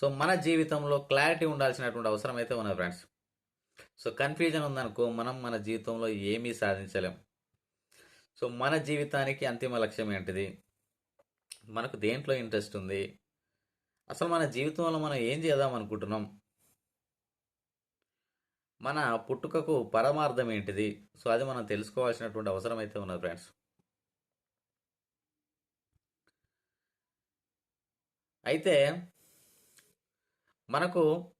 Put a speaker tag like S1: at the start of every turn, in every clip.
S1: So మన జీవితంలో clarity ఉండాల్సినటువంటి అవసరం అయితే ఉన్నది ఫ్రెండ్స్ సో కన్ఫ్యూజన్ ఉందనుకో మనం మన జీవితంలో ఏమీ సాధించలేం. సో మన జీవితానికి అంతిమ లక్ష్యం ఏంటిది? మనకు దేంట్లో ఇంట్రెస్ట్ ఉంది? అసలు మన జీవితంలో మనం ఏం చేద్దాం అనుకుంటున్నాం? మన పుట్టుకకు పరమార్థం ఏంటిది? సో అది మనం తెలుసుకోవాల్సినటువంటి అవసరం అయితే ఉన్నది ఫ్రెండ్స్ అయితే మనకు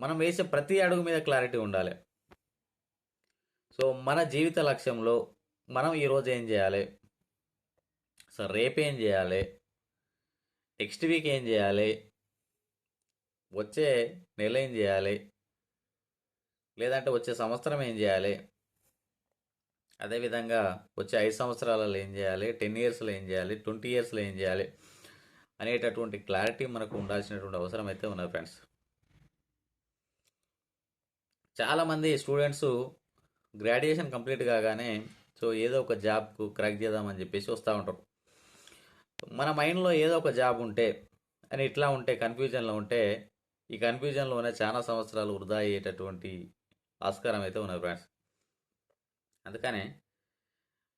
S1: మనం వేసే ప్రతి అడుగు మీద క్లారిటీ ఉండాలి. సో మన జీవిత లక్ష్యంలో మనం ఈరోజు ఏం చేయాలి? సో రేపు ఏం చేయాలి? నెక్స్ట్ వీక్ ఏం చేయాలి? వచ్చే నెల ఏం చేయాలి? లేదంటే వచ్చే సంవత్సరం ఏం చేయాలి? అదేవిధంగా వచ్చే ఐదు సంవత్సరాలలో ఏం చేయాలి? టెన్ ఇయర్స్లో ఏం చేయాలి? ట్వంటీ ఇయర్స్లో ఏం చేయాలి? అనేటటువంటి క్లారిటీ మనకు ఉండాల్సినటువంటి అవసరం అయితే ఉన్నది ఫ్రెండ్స్. చాలామంది స్టూడెంట్స్ గ్రాడ్యుయేషన్ కంప్లీట్ కాగానే సో ఏదో ఒక జాబ్కు క్రాక్ చేద్దామని చెప్పేసి వస్తూ ఉంటారు. మన మైండ్లో ఏదో ఒక జాబ్ ఉంటే అని ఇట్లా ఉంటే కన్ఫ్యూజన్లో ఉంటే ఈ కన్ఫ్యూజన్లోనే చాలా సంవత్సరాలు వృధా అయ్యేటటువంటి ఆస్కారం అయితే ఉన్నది ఫ్రెండ్స్. అందుకనే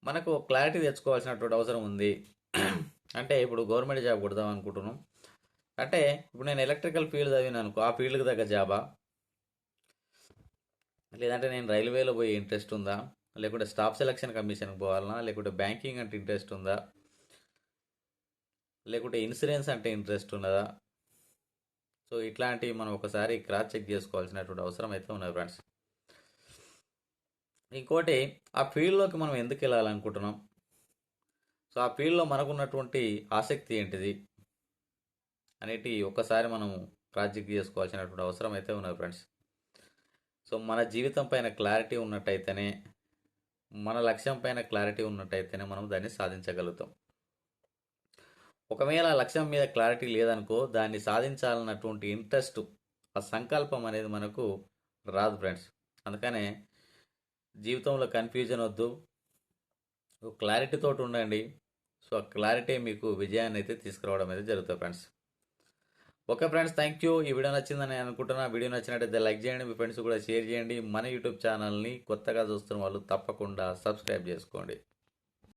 S1: మనకు క్లారిటీ తెచ్చుకోవాల్సినటువంటి అవసరం ఉంది. అంటే ఇప్పుడు గవర్నమెంట్ జాబ్ కొడదాం అనుకుంటున్నాం. అంటే ఇప్పుడు నేను ఎలక్ట్రికల్ ఫీల్డ్ చదివిన అనుకో ఆ ఫీల్డ్కి తగ్గ జాబా లేదంటే నేను రైల్వేలో పోయి ఇంట్రెస్ట్ ఉందా? లేకుంటే స్టాఫ్ సెలక్షన్ కమిషన్కి పోవాలనా? లేకుంటే బ్యాంకింగ్ అంటే ఇంట్రెస్ట్ ఉందా? లేకుంటే ఇన్సూరెన్స్ అంటే ఇంట్రెస్ట్ ఉన్నదా? సో ఇట్లాంటివి మనం ఒకసారి క్రాస్ చెక్ చేసుకోవాల్సినటువంటి అవసరం అయితే ఉన్నది ఫ్రెండ్స్ ఇంకోటి ఆ ఫీల్డ్లోకి మనం ఎందుకు వెళ్ళాలనుకుంటున్నాం? సో ఆ ఫీల్డ్లో మనకున్నటువంటి ఆసక్తి ఏంటిది? అనేటి ఒక్కసారి మనం ప్రాజెక్ట్ చేసుకోవాల్సినటువంటి అవసరం అయితే ఉన్నది ఫ్రెండ్స్. సో మన జీవితం పైన క్లారిటీ ఉన్నట్టయితేనే మన లక్ష్యం పైన క్లారిటీ ఉన్నట్టయితేనే మనం దాన్ని సాధించగలుగుతాం. ఒకవేళ ఆ లక్ష్యం మీద క్లారిటీ లేదనుకో దాన్ని సాధించాలన్నటువంటి ఇంట్రెస్ట్ ఆ సంకల్పం అనేది మనకు రాదు ఫ్రెండ్స్. అందుకనే జీవితంలో కన్ఫ్యూజన్ వద్దు. క్లారిటీతో ఉండండి. సో ఆ క్లారిటీ మీకు విజయాన్ని అయితే తీసుకురావడం అయితే జరుగుతుంది friends okay friends thank you ఈ వీడియో నచ్చిందని అనుకుంటున్నా. వీడియో నచ్చినట్టయితే లైక్ చేయండి మీ ఫ్రెండ్స్ కూడా షేర్ చేయండి. మన యూట్యూబ్ ఛానల్ని కొత్తగా చూస్తున్న వాళ్ళు తప్పకుండా సబ్స్క్రైబ్ చేసుకోండి.